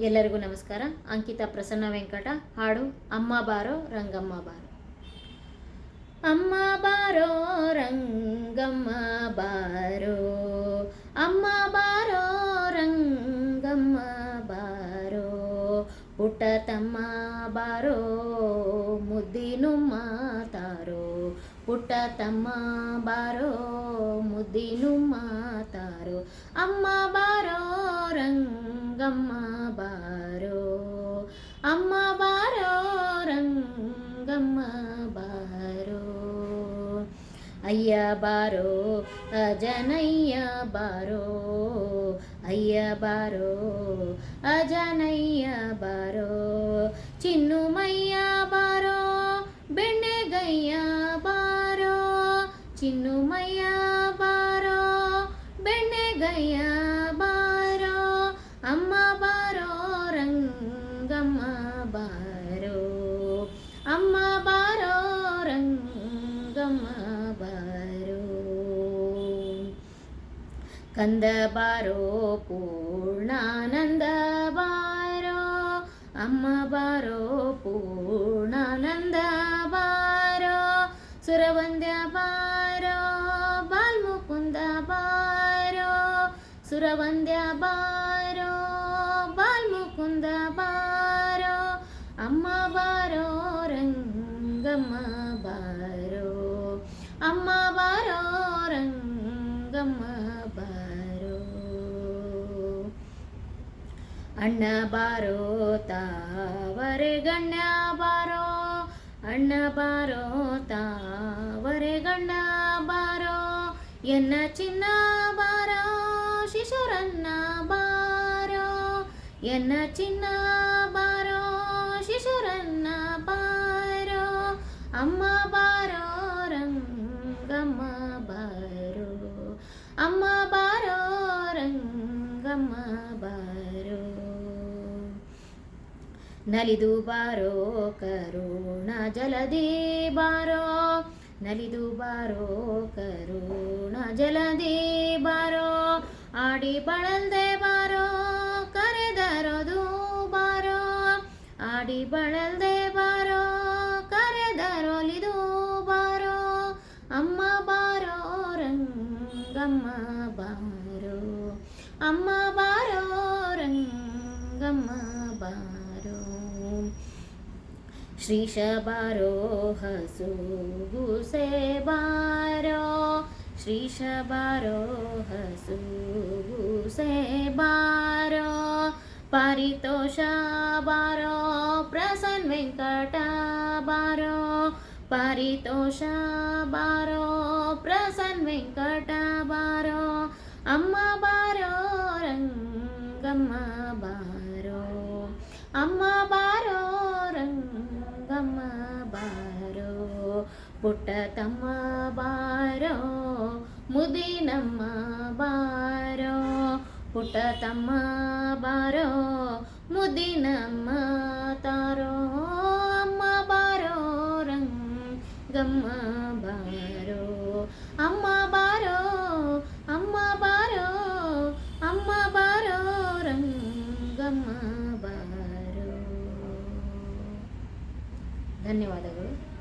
ಎಲ್ಲರಿಗೂ ನಮಸ್ಕಾರ ಅಂಕಿತ ಪ್ರಸನ್ನ ವೆಂಕಟ ಹಾಡು ಅಮ್ಮ ಬಾರೋ ರಂಗಮ್ಮ ಬಾರೋ ಅಮ್ಮ ಬಾರೋ ರಂಗಮ್ಮ ಬಾರೋ ಅಮ್ಮ ಬಾರೋ ರಂಗಮ್ಮ ಬಾರೋ ಪುಟ್ಟ ತಮ್ಮ ಬಾರೋ ಮುದ್ದಿನು ಮಾತಾರೋ ಪುಟ್ಟ ತಮ್ಮ ಬಾರೋ ಮುದ್ದಿನು ಮಾತಾರೋ ಅಮ್ಮ ಬಾರೋ ರಂಗಮ್ಮ బారో అయ్య బారో అజనయ్య బారో అయ్య బారో అజనయ్య బారో చిన్నుమయ్య బారో బెండెగయ్య బారో చిన్నుమయ్య బారో బెండెగయ్య ಕಂದ ಬಾರೋ ಪೂರ್ಣಾನಂದ ಬಾರೋ ಅಮ್ಮ ಬಾರೋ ಪೂರ್ಣಾನಂದ ಬಾರೋ ಸುರವಂದ್ಯ ಬಾರೋ ಬಾಲ್ಮುಕುಂದ ಬಾರೋ ಸುರವಂದ್ಯ ಬಾರೋ ಬಾಲ್ಮುಕುಂದ ಬಾರೋ ಅಮ್ಮ ಬಾರೋ ರಂಗಮ್ಮ ಬಾರೋ ಅಮ್ಮ ಬಾರೋ ರಂಗಮ್ಮ ಬಾರೋ ಅಣ್ಣ ಬಾರೋ ತಾವರೆ ಗಣ್ಣ ಬಾರೋ ಅಣ್ಣ ಬಾರೋ ತಾವರೆ ಗಣ್ಣ ಬಾರೋ ಎನ್ನ ಚಿನ್ನ ಬಾರೋ ಶಿಶುರನ್ನ ಬಾರೋ ಎನ್ನ ಚಿನ್ನ ಬಾರೋ ಶಿಶುರನ್ನ ಬಾರೋ ಅಮ್ಮ ಬಾರೋ ಬಾರೋ. ನಲಿದು ಬಾರೋ ಕರುಣ ಜಲದಿ ಬಾರೋ. ನಲಿದು ಬಾರೋ ಕರುಣ ಜಲದಿ ಬಾರೋ. ಆಡಿ ಬಳಲ್ದೆ ಬಾರೋ ಕರೆದರೋದು ಬಾರೋ. ಆಡಿ ಬಳಲ್ದೆ ಬಾರೋ ಕರೆದರೊಲಿದು ಬಾರೋ. ಅಮ್ಮ ಬಾರೋ, ರಂಗಮ್ಮ ಬಾರೋ. ಅಮ್ಮ ಬಾರೋ ರಂಗಮ್ಮ ಬಾರೋ ಶ್ರೀಶ ಬಾರೋ ಹಸುಗುಸೆ ಬಾರೋ ಶ್ರೀಶ ಬಾರೋ ಹಸುಗುಸೆ ಬಾರೋ ಪಾರಿತೋಷ ಬಾರೋ ಪ್ರಸನ್ ವೆಂಕಟ ಬಾರೋ ಪಾರಿತೋಷ ಬಾರೋ ಪ್ರಸನ್ ವೆಂಕಟ ಬಾರೋ ಅಮ್ಮ ಬಾರೋ అమ్మ బారో రంగమ్మ బారో పుట్టతమ్మ బారో ముదినమ్మ బారో పుట్టతమ్మ బారో ముదినమ్మ తారో అమ్మ బారో రంగమ్మ బారో అమ్మ బారో అమ్మ బారో అమ్మ బారో రంగమ్మ ಧನ್ಯವಾದಗಳು.